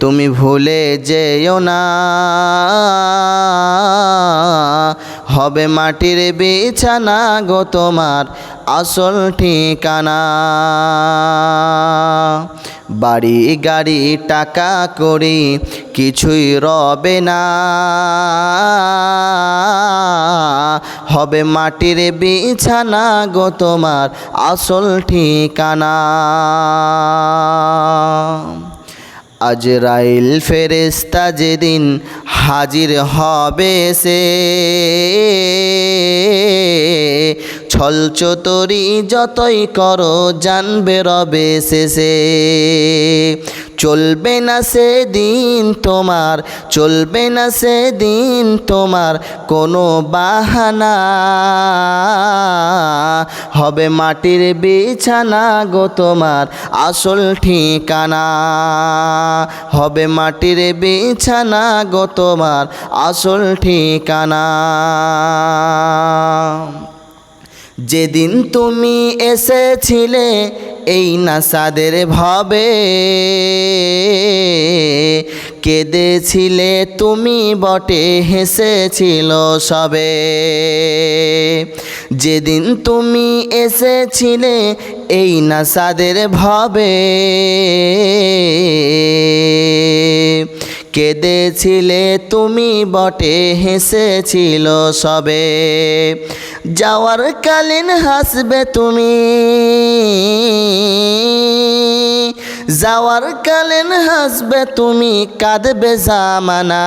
তুমি ভুলে যেও না। হবে মাটির বিছানা গো তোমার আসল ঠিকানা। বাড়ি, গাড়ি, টাকা করি কিছুই রবে না। হবে মাটির বিছানা গো তোমার আসল ঠিকানা। আজরাইল ফেরেস্তা যেদিন হাজির হবে সে ছল চতরি যতই করো জানবে রবে শেষে। চলবে না সেদিন তোমার, চলবে না সেদিন তোমার কোনো বাহানা। হবে মাটির বিছানা গো তোমার আসল ঠিকানা। হবে মাটির বিছানা গো তোমার আসল ঠিকানা। যেদিন তুমি এসেছিলে এই নাসাদের ভাবে, কেঁদেছিলে তুমি বটে, হেসেছিল সবে। যেদিন তুমি এসেছিলে, এই নাসাদের ভাবে। কেঁদেছিলে তুমি বটে, হেসেছিল সবে। যাওয়ার কালীন হাসবে তুমি। যাওয়ার কালীন হাসবে তুমি, কাঁদবে জামানা।